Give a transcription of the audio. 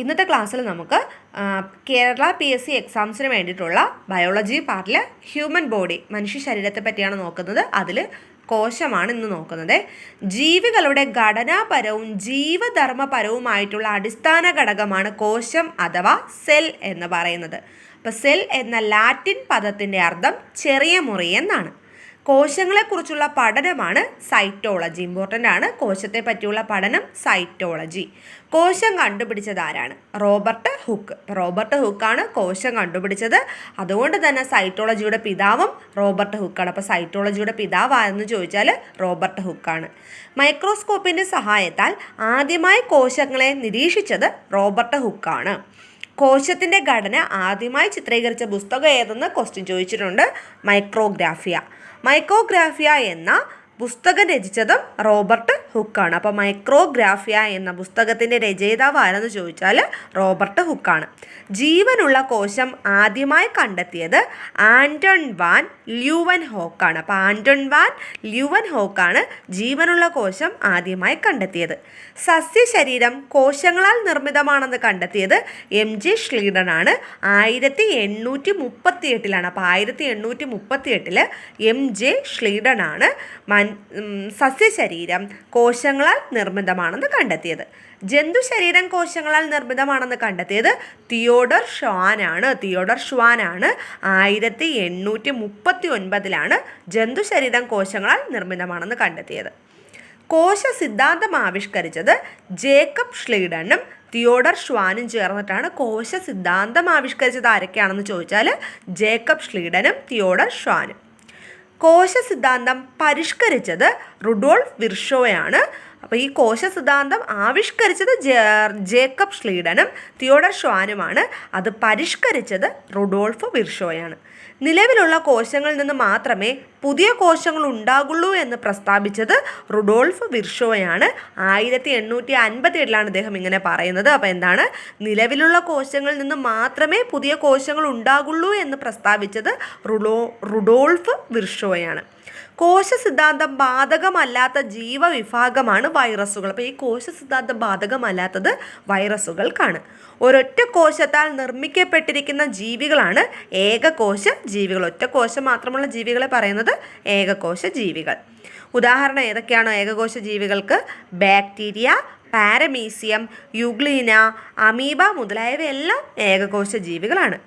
ഇന്നത്തെ ക്ലാസ്സിൽ നമുക്ക് കേരള പി എസ് സി എക്സാംസിന് വേണ്ടിയിട്ടുള്ള ബയോളജി പാർട്ടിൽ ഹ്യൂമൻ ബോഡി മനുഷ്യ ശരീരത്തെ പറ്റിയാണ് നോക്കുന്നത്. അതിൽ കോശമാണ് ഇന്ന് നോക്കുന്നത്. ജീവികളുടെ ഘടനാപരവും ജീവധർമ്മപരവുമായിട്ടുള്ള അടിസ്ഥാന ഘടകമാണ് കോശം അഥവാ സെൽ എന്ന് പറയുന്നത്. അപ്പോൾ സെൽ എന്ന ലാറ്റിൻ പദത്തിന്റെ അർത്ഥം ചെറിയ മുറി എന്നാണ്. കോശങ്ങളെക്കുറിച്ചുള്ള പഠനമാണ് സൈറ്റോളജി. ഇമ്പോർട്ടന്റ് ആണ്. കോശത്തെ പറ്റിയുള്ള പഠനം സൈറ്റോളജി. കോശം കണ്ടുപിടിച്ചത് ആരാണ്? Robert hook. റോബർട്ട് ഹുക്കാണ് കോശം കണ്ടുപിടിച്ചത്. അതുകൊണ്ട് തന്നെ സൈറ്റോളജിയുടെ പിതാവും റോബർട്ട് ഹുക്കാണ്. അപ്പോൾ സൈറ്റോളജിയുടെ പിതാവാണെന്ന് ചോദിച്ചാൽ റോബർട്ട് ഹുക്കാണ്. മൈക്രോസ്കോപ്പിന്റെ സഹായത്താൽ ആദ്യമായി കോശങ്ങളെ നിരീക്ഷിച്ചത് റോബർട്ട് ഹുക്കാണ്. കോശത്തിന്റെ ഘടന ആദ്യമായി ചിത്രീകരിച്ച പുസ്തകം ഏതെന്ന് ക്വസ്റ്റ്യൻ ചോദിച്ചിട്ടുണ്ട്. മൈക്രോഗ്രാഫിയ മൈക്രോഗ്രാഫിയ എന്ന പുസ്തകം രചിച്ചതും റോബർട്ട് ഹുക്കാണ്. അപ്പോൾ മൈക്രോഗ്രാഫിയ എന്ന പുസ്തകത്തിന്റെ രചയിതാവ് ആരെന്ന് ചോദിച്ചാൽ റോബർട്ട് ഹുക്കാണ്. ജീവനുള്ള കോശം ആദ്യമായി കണ്ടെത്തിയത് ആന്റൺ വാൻ ല്യൂവൻ ഹോക്കാണ് അപ്പോൾ ആന്റൺ വാൻ ല്യൂവൻ ഹോക്കാണ് ജീവനുള്ള കോശം ആദ്യമായി കണ്ടെത്തിയത്. സസ്യശരീരം കോശങ്ങളാൽ നിർമ്മിതമാണെന്ന് കണ്ടെത്തിയത് എം ജെ ആണ് ആയിരത്തി എണ്ണൂറ്റി മുപ്പത്തി എട്ടിലാണ് അപ്പോൾ ആയിരത്തി എണ്ണൂറ്റി മുപ്പത്തി എട്ടിൽ എം ജെ ഷ്ലീഡനാണ് മൻ ഉം, സസ്യശരീരം കോശങ്ങളാൽ നിർമ്മിതമാണെന്ന് കണ്ടെത്തിയത്. ജന്തു ശരീരം കോശങ്ങളാൽ നിർമ്മിതമാണെന്ന് കണ്ടെത്തിയത് തിയോഡർ ഷ്വാനാണ്. തിയോഡർ ഷ്വാനാണ് ആയിരത്തി എണ്ണൂറ്റി മുപ്പത്തി ഒൻപതിലാണ് ജന്തു ശരീരം കോശങ്ങളാൽ നിർമ്മിതമാണെന്ന് കണ്ടെത്തിയത്. കോശ സിദ്ധാന്തം ആവിഷ്കരിച്ചത് ജേക്കബ് ഷ്ലീഡനും തിയോഡർ ഷ്വാനും ചേർന്നിട്ടാണ് കോശ സിദ്ധാന്തം ആവിഷ്കരിച്ചത്. ആരൊക്കെയാണെന്ന് ചോദിച്ചാൽ ജേക്കബ് ഷ്ലീഡനും തിയോഡർ ഷ്വാനും. കോശ സിദ്ധാന്തം പരിഷ്കരിച്ചത് റുഡോൾഫ് വിർഷോയാണ്. അപ്പോൾ ഈ കോശ സിദ്ധാന്തം ആവിഷ്കരിച്ചത് ജേക്കബ് ഷ്ലീഡനും തിയോഡർ ഷ്വാനുമാണ്. അത് പരിഷ്കരിച്ചത് റുഡോൾഫ് വിർഷോയാണ്. നിലവിലുള്ള കോശങ്ങളിൽ നിന്ന് മാത്രമേ പുതിയ കോശങ്ങൾ ഉണ്ടാകുള്ളൂ എന്ന് പ്രസ്താവിച്ചത് റുഡോൾഫ് വിർഷോയാണ്. ആയിരത്തി എണ്ണൂറ്റി അൻപത്തി ഏഴിലാണ് അദ്ദേഹം ഇങ്ങനെ പറയുന്നത്. അപ്പോൾ എന്താണ്? നിലവിലുള്ള കോശങ്ങളിൽ നിന്ന് മാത്രമേ പുതിയ കോശങ്ങൾ ഉണ്ടാകുള്ളൂ എന്ന് പ്രസ്താവിച്ചത് റുഡോ റുഡോൾഫ് വിർഷോയാണ്. കോശ സിദ്ധാന്തം ബാധകമല്ലാത്ത ജീവവിഭാഗമാണ് വൈറസുകൾ. അപ്പോൾ ഈ കോശ സിദ്ധാന്തം ബാധകമല്ലാത്തത് വൈറസുകൾക്കാണ്. ഒരൊറ്റ കോശത്താൽ നിർമ്മിക്കപ്പെട്ടിരിക്കുന്ന ജീവികളാണ് ഏകകോശ ജീവികൾ. ഒറ്റ കോശം മാത്രമുള്ള ജീവികളെ പറയുന്നത് ഏകകോശ ജീവികൾ. ഉദാഹരണം ഏതൊക്കെയാണ് ഏകകോശ ജീവികൾക്ക്? ബാക്ടീരിയ പാരമീസിയം യുഗ്ലീന അമീബ മുതലായവയെല്ലാം ഏകകോശ ജീവികളാണ്.